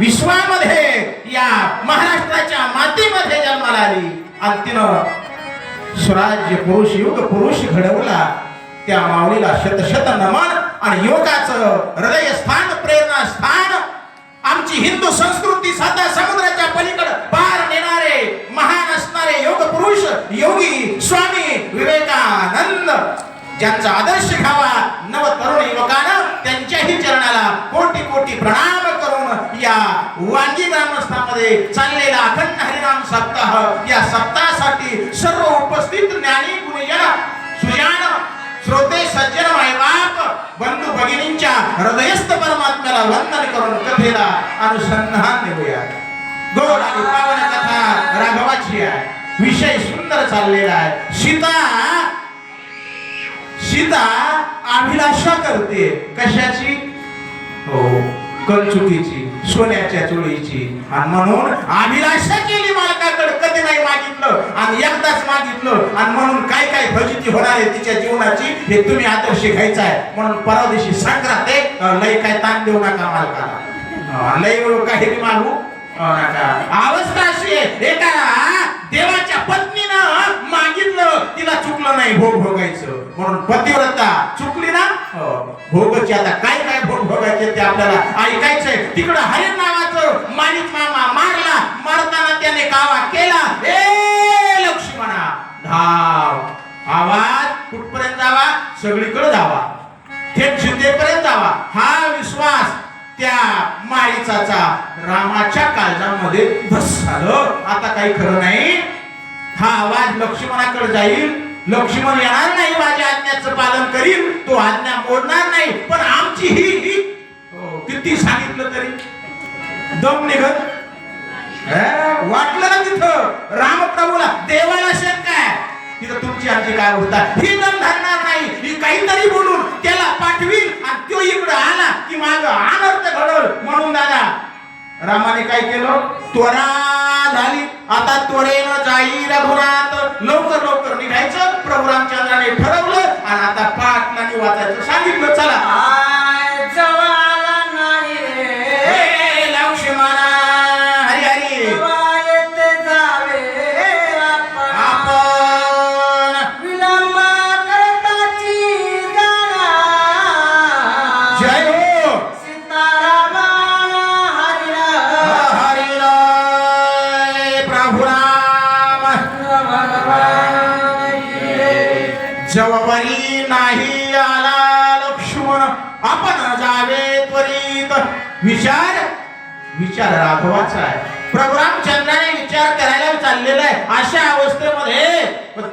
विश्वामध्ये या महाराष्ट्राच्या मातीमध्ये जन्माला आली. आणि तिनं स्वराज्य पुरुष युग पुरुष घडवला. त्या माऊलीला शत शत नमन आणि योगाचं हृदय स्थान प्रेरणा स्थान आमची हिंदू संस्कृती साता समुद्राच्या पलीकडे पार नेणारे महान असणारे योग पुरुष योगी स्वामी विवेकानंद. ज्यांचा आदर्श घ्यावा नव तरुण युवकानं त्यांच्याही चरणाला कोटी कोटी प्रणाम या वांगी ग्रामस्थामध्ये चाललेला अखंड हरिराम सप्ताह या सप्ताहासाठी सर्व उपस्थित ज्ञानी गुणीजन सुजान श्रोते सज्जन मायबाप बंधू भगिनींच्या हृदयस्थ परमात्म्याला वंदन करून कथेला अनुसंधान देऊया. गोड आणि पावन कथा राघवाची आहे. विषय सुंदर चाललेला आहे. सीता सीता अभिलाषा करते. कशाची? हो. कलचुकीची सोन्याच्या चोळीची. आणि म्हणून अभिलाषा केली मालकाकडे कधी नाही मागितलं. आणि एकदाच मागितलं. आणि म्हणून काय काय फजिती होणार आहे तिच्या जीवनाची हे तुम्ही आदर्श घ्यायचा आहे. म्हणून परवा दिवशी संक्रांत लय काय ताण देऊ नका मालकाला. लय काही मागू. नका. अवस्था अशी आहे. एका देवाच्या पत्नीनं मागितलं. तिला चुकलं नाही भोग भोगायचं. म्हणून पतिव्रता चुकली ना हो. भोगाची आता काय काय भोग भोगायचे ते आपल्याला ऐकायचंय. तिकडं हरिण नावाचं माणिक मामा मारला. मारताना त्याने कावा केला. ए लक्ष्मणा धाव. आवाज कुठपर्यंत जावा? सगळीकडे जावा. थेट सीतेपर्यंत जावा. हा विश्वास त्या माळीचा रामाच्या काळजामध्ये बस झालं आता काही खरं नाही. हा आवाज लक्ष्मणाकडे जाईल. लक्ष्मण येणार नाही माझ्या आज्ञाचं पालन करील तो आज्ञा मोडणार नाही पण आमची ही ही किती सांगितलं तरी. दम निघत. वाटलं ना तिथं. रामप्रभूला देवाला शंका काय? तिथं तुमची आमची काय होता ही दम धरणार नाही. ही काहीतरी बोलून त्याला पाठवील आणि तो इकडं आला की माझं अनर्थ घडल म्हणून दादा. रामाने काय केलं? त्वरा झाली. आता त्वरेन जाई रघुनाथ. लवकर लवकर निघायचं. प्रभू रामचंद्राने ठरवलं. आणि आता पाठ नाही वाचायचं सांगितलं. चला. आपण जावे त्वरित. विचार विचार राघवाचा आहे. प्रभू रामचंद्राने विचार करायला चाललेला आहे. अशा अवस्थेमध्ये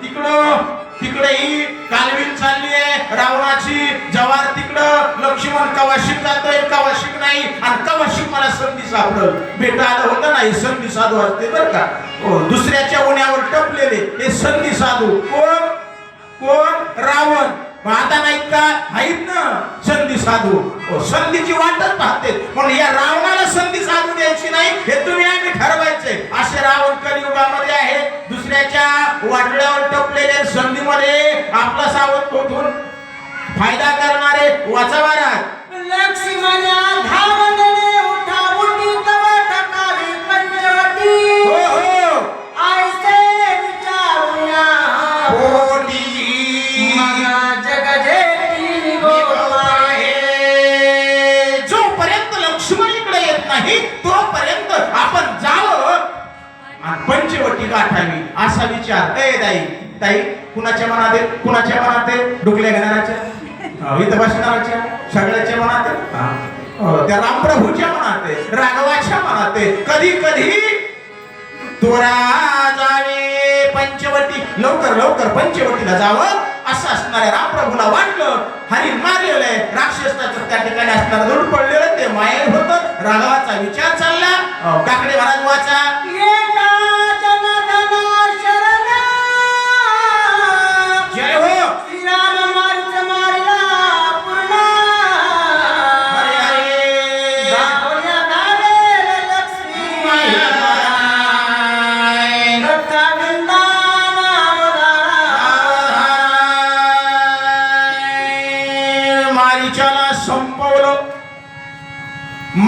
तिकडं तिकडे ही कालवीन चालली आहे. रावणाची जवार तिकडं. लक्ष्मण कवाशिक जातोय कवाशिक नाही. आणि कवाशिक मला संधी सापडल. भेट आलं होतं ना हे संधी साधू असते बरं का? हो दुसऱ्याच्या उन्यावर टपलेले हे संधी साधू. कोण? कोण? रावण. पाहता आता नाहीत का आहेत ना संधी साधू संधीची वाटच पाहते. पण या रावणाला संधी साधू द्यायची नाही हे तुम्ही आम्ही ठरवायचे. असे रावण कलियुगामध्ये आहे. दुसऱ्याच्या वाटल्यावर टपलेल्या संधीमध्ये आपला सावध पोथून फायदा करणारे वाचावारात लक्ष्मण धावणे अं, इथं बसणाऱ्याच्या सगळ्याच्या मनात त्या रामप्रभूच्या मनात राघवाच्या मनात कधी कधी त्वरा जावे पंचवटी लवकर लवकर पंचवटीला जावं असं असणाऱ्या रामप्रभूला वाटलं. हरी मारलेलं आहे. राक्षसाचं त्या ठिकाणी असणारं दूर पडलेलं ते मायर होतं. राघवाचा विचार चालला. काकडे महाराज वाचा.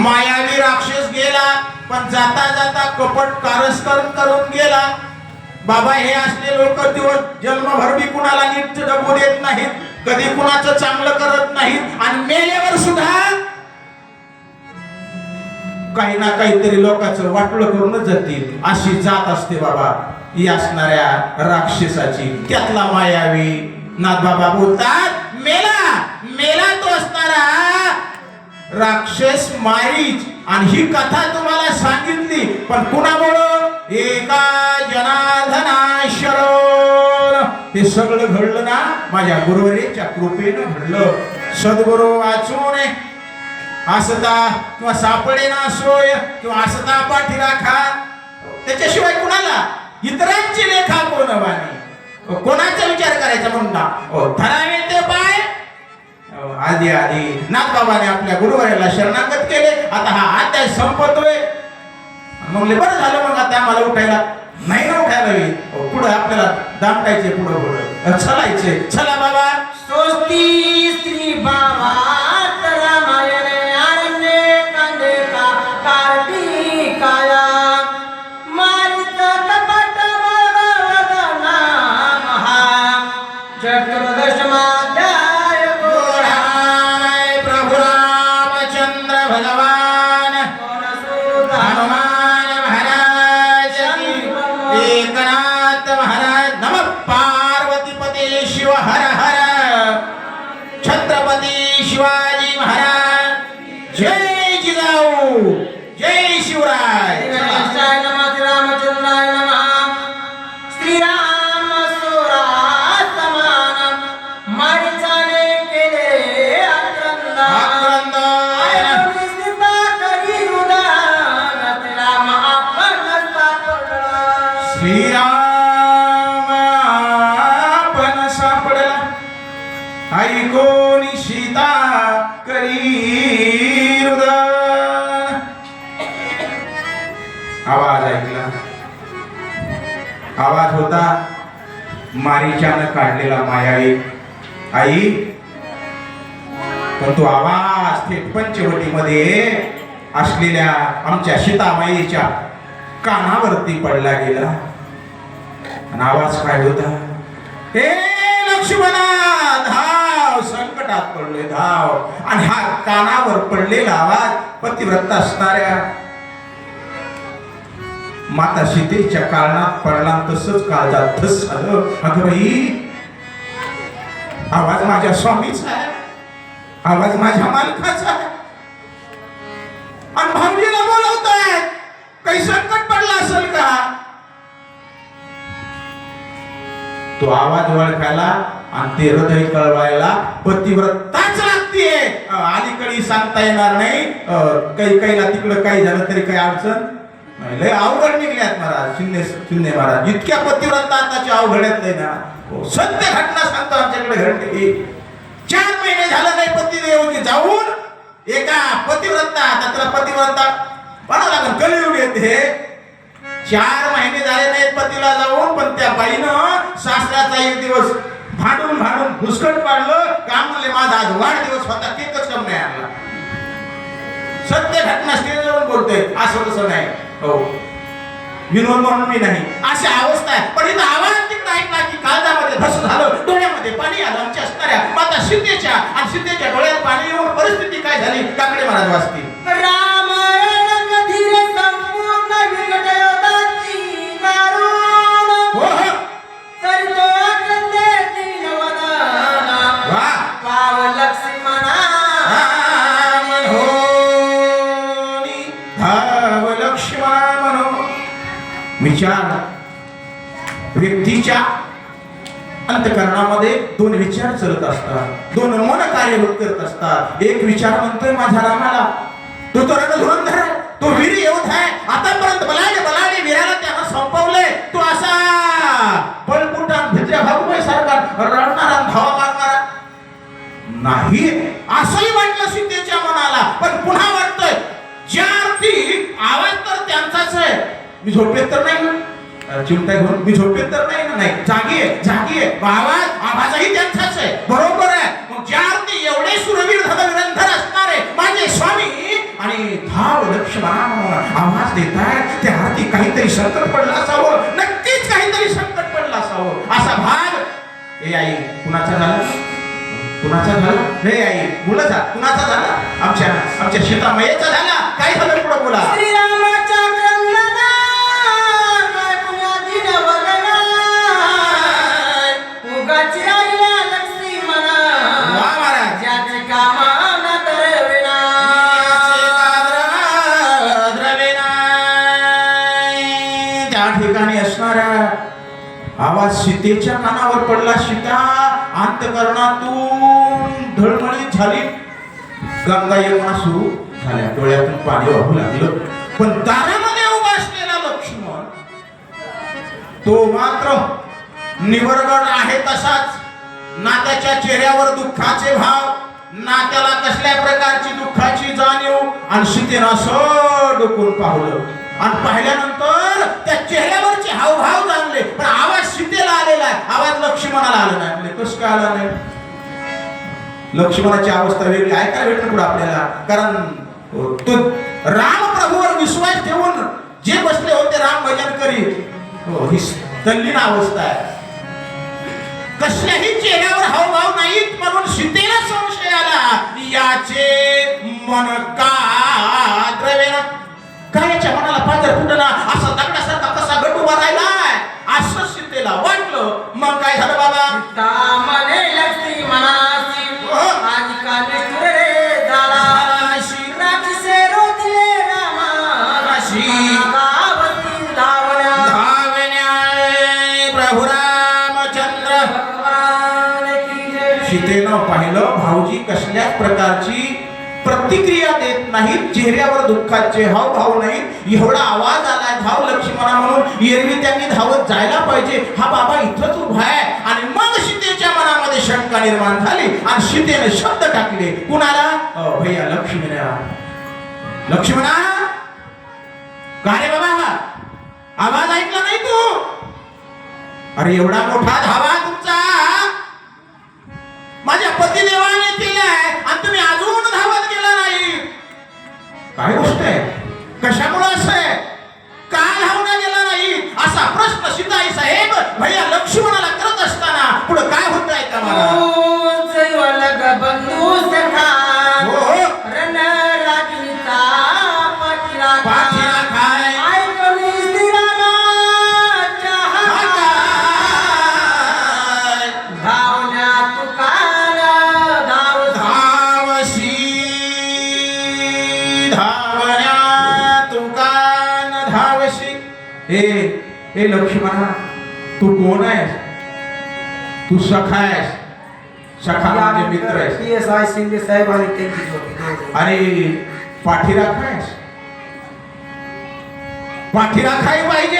मायावी राक्षस गेला पण जाता जाता कपट कारस्थर करून गेला. बाबा हे असले लोक दिवस जन्मभर बी कुणाला नीट डबू देत नाहीत कधी कुणाचं चांगलं करत नाहीत आणि मेल्यावर सुद्धा काही ना काहीतरी लोकांचं वाटलं करूनच जातील. अशी जात असते बाबा ही असणाऱ्या राक्षसाची. त्यातला मायावी नाथ बाबा बोलतात मेला मेला तो असणारा राक्षस मारीच. आणि ही कथा तुम्हाला सांगितली पण कुणामुळं? एका जनार्दनाशर हे सगळं घडलं ना माझ्या गुरुवरेच्या कृपेनं घडलं. सद्गुरु वाचून असता किंवा सापडे ना सोय किंवा असता पाठी राखा. त्याच्याशिवाय कुणाला? इतरांची लेखा कोण वाणी? कोणाचा विचार करायचा म्हणून ना? ओ ते आधी आधी नाथबाबाने आपल्या गुरुवाऱ्याला शरणागत केले. आता हा अध्याय संपतोय. म्हणले बरं झालं मग आता आम्हाला उठायला. नाही ना उठायला येईल पुढं आपल्याला दामटायचे पुढं पुढं. छलायचे छला बाबा. स्वस्ती स्त्री बाबा. जय जिजाऊ जय शिवराय. रामचंद्राय नमः। श्रीराम सुरा समान माणसाने केले आक्रंद सीता करी उदान राम आपण सापडला श्रीराम आपण सापडला ऐकोनी मारीच्यानं काढलेला मायाळी आई पण तो आवाज थेट पंचवटीमध्ये असलेल्या आमच्या सीतामाईच्या कानावरती पडला गेला. आणि आवाज काय होता? हे लक्ष्मणा धाव संकटात पडले धाव. आणि हा कानावर पडलेला आवाज पतिव्रत असणाऱ्या माता सीतेच्या काळात पडला तसंच काळजात धस झालं. अगं बाई आवाज माझ्या स्वामीचा आहे. आवाज माझ्या मालकाचा आहे. आणि भाऊजीला बोलवताय. काही संकट पडला असेल का? तो आवाज ओळखायला आणि ते हृदय कळवायला पतिव्रताच लागते अलीकडे सांगता येणार नाही. काही काहीला तिकडं काही झालं तरी काही अडचण लय अवघड निघल्यात महाराज शिंदे शिंदे महाराज. इतक्या पतिव्रता अवघड अवघड्यात नाही ना. हो, सत्य घटना सांगतो आमच्याकडे घडलेली चार महिने झालं नाही पतिदेवकी जाऊन एका पतिव्रता आता त्याला पतिव्रता म्हणावं लागेल कलयुग येते. चार महिने झाले नाहीत पतीला जाऊन पण त्या बाईनं सासऱ्याचा एक दिवस भांडून भांडून घुसकट पाडलं. का म्हणले माझा आज वाढदिवस होता केकच कम नाही आणला. सत्य घटना स्टेजवरून बोलतोय असं तसं नाही. हो. विनोद म्हणून मी नाही. अशी अवस्था आहे. पण इथं आवाज नाही ऐकला की काळजामध्ये धस झालं डोळ्यामध्ये पाणी आलं आमच्या असणाऱ्या माता सीतेच्या आणि सीतेच्या डोळ्यात पाणी येऊन परिस्थिती काय झाली? काकडे महाराज वाचतील. विचार व्यक्तीच्या अंतकरणामध्ये दोन विचार चलत असतात. दोन मन कार्यभूत करत असतात. एक विचार म्हणतोय माझ्या रामाला तो तो रणधुरंधर आहे तो वीर येऊन आहे. आतापर्यंत बलाढ्य बलाढ्य वीराला त्यानं संपवलंय. तो असा बळपुटा भित्र्या भागुबाई सारखा रडणारा धावा मारणारा नाही. असंही वाटलं सीतेच्या मनाला. पण पुन्हा वाटतंय ज्या अर्थी आवाज तर त्यांचाच आहे. मी झोपेत तर नाही चिमटा घेऊन मी झोपेत तर नाही ना नाही. जागी आहे जागी आहे आवाज आवाजही त्यांचाच आहे. बरोबर आहे. मग ज्या अर्थी एवढे सुरवीर धनवीरंधर असणारे माझे स्वामी आणि धाव लक्ष्मणा आवाज आवाज देताय त्या हाती काहीतरी संकट पडलं असावं. नक्कीच काहीतरी संकट पडलं असावं. असा भाग ए आई कुणाचा झाला? कुणाचा झाला? हे आई बोला जा. कुणाचा झाला? आमच्या आमच्या सीतामयेचा झाला. काय झालं पुढे बोला? श्रीराम त्याच्या कानावर पडला सीता अंतकरणातून धळमळी झाली. गंगा यमुना सुरू झाल्या. डोळ्यातून पाणी वाहू लागलं. पण दारामध्ये उभा असलेला लक्ष्मण तो मात्र निवरगड आहे तसाच. नात्याच्या चेहऱ्यावर दुःखाचे भाव नात्याला कसल्या प्रकारची दुःखाची जाणीव आणि सीतेनं असं डोकून पाहलं. आणि पाहिल्यानंतर त्या चेहऱ्यावरचे हावभाव जाणले. पण आवाज सीतेला आलेला आहे. आवाज लक्ष्मणाला आला नाही म्हणजे कसं काय आला नाही? लक्ष्मणाची अवस्था वेगळी. ऐकायला भेटणं पुढे आपल्याला. कारण तो राम प्रभूवर विश्वास ठेवून जे बसले होते राम भजन करी हो, ही तल्लीन अवस्था आहे. कसल्याही चेहऱ्यावर हावभाव नाहीत म्हणून सीतेला संशय आला. याचे मन का द्रवेना? काय याच्या मनाला पाजर फुटला असा दगडासारखा कसा गट उभा राहिलाय? असं सीतेला वाटलं. मग काय झालं बाबा? हो. आज झाला. राक्षसे. गावती धावण्या. धावण्याय प्रभू रामचंद्र. सीतेनं पाहिलं भाऊजी कसल्याच प्रकारची प्रतिक्रिया देत नाहीत चेहऱ्यावर दुःखाचे हाव भाव नाही एवढा आवाज आलाय धाव लक्ष्मणा म्हणून एरवी त्यांनी धावत जायला पाहिजे. हा बाबा इथंच उभा आहे. आणि मग सीतेच्या मनामध्ये शंका निर्माण झाली आणि सीतेने शब्द टाकले. कुणाला? भैया लक्ष्मणा लक्ष्मणा? का रे बाबा? आवाज ऐकला नाही तू? अरे एवढा मोठा धावा तुमचा. माझ्या पतिदेवाने आहे आणि तुम्ही अजून धावत गेला नाही. काय गोष्ट आहे? कशामुळे हे लक्ष्मणा तू कोण आहेस? तू सखा आहेस? सखा म्हणजे मित्र आहेस? पी एस आय शिंदे साहेब आणि त्यांची दोघे. आणि पाठीराख आहेस पाठीराखाही पाहिजे?